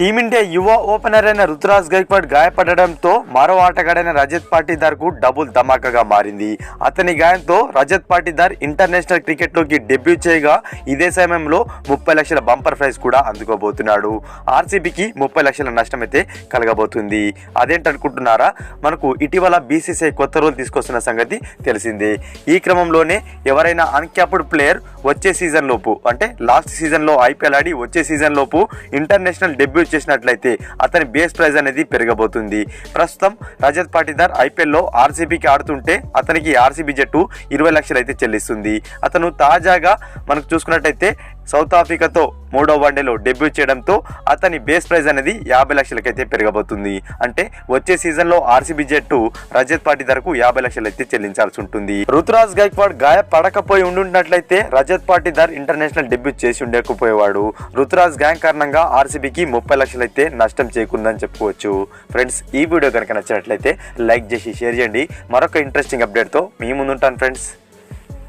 Team India యువ opener అయిన రుతురాజ్ గైక్వాడ్ గాయపడడంతో మరో ఆటగాడైన రజత్ పాటీదార్కు డబుల్ ధమాకాగా మారింది. అతని గాయంతో రజత్ పాటీదార్ ఇంటర్నేషనల్ క్రికెట్లోకి డెబ్యూ చేయగా ఇదే సమయంలో ముప్పై లక్షల బంపర్ ప్రైజ్ కూడా అందుకోబోతున్నాడు. ఆర్సీబీకి ముప్పై లక్షల నష్టం అయితే కలగబోతుంది. అదేంటనుకుంటున్నారా? మనకు ఇటీవల బీసీసీఐ కొత్త రూల్ తీసుకొస్తున్న సంగతి తెలిసిందే. ఈ క్రమంలోనే ఎవరైనా అన్క్యాప్డ్ ప్లేయర్ వచ్చే సీజన్ లోపు అంటే లాస్ట్ సీజన్లో ఐపీఎల్ ఆడి వచ్చే సీజన్ లోపు ఇంటర్నేషనల్ డెబ్యూ చేసినట్లయితే అతని బేస్ ప్రైజ్ అనేది పెరగబోతుంది. ప్రస్తుతం రజత్ పాటీదార్ ఐపీఎల్లో ఆర్సీబీకి ఆడుతుంటే అతనికి ఆర్సీబీ జట్టు ఇరవై లక్షలు అయితే చెల్లిస్తుంది. అతను తాజాగా మనకు చూసుకున్నట్టయితే సౌత్ ఆఫ్రికాతో మూడో వన్డేలో డెబ్యూ చేయడంతో అతని బేస్ ప్రైజ్ అనేది యాభై లక్షలకైతే పెరగబోతుంది. అంటే వచ్చే సీజన్లో ఆర్సీబీ జట్టు రజత్ పాటీదార్కు యాభై లక్షలైతే చెల్లించాల్సి ఉంటుంది. రుతురాజ్ గైక్వాడ్ గాయ పడకపోయి ఉండున్నట్లయితే రజత్ ధర్ ఇంటర్నేషనల్ డెబ్యూ చేసి ఉండకపోయేవాడు. రుతురాజ్ గాయం కారణంగా ఆర్సీబీకి ముప్పై లక్షలైతే నష్టం చేకుందని చెప్పుకోవచ్చు. ఫ్రెండ్స్ ఈ వీడియో కనుక నచ్చినట్లయితే లైక్ చేసి షేర్ చేయండి. మరొక ఇంట్రెస్టింగ్ అప్డేట్తో మీ ముందుంటాను ఫ్రెండ్స్.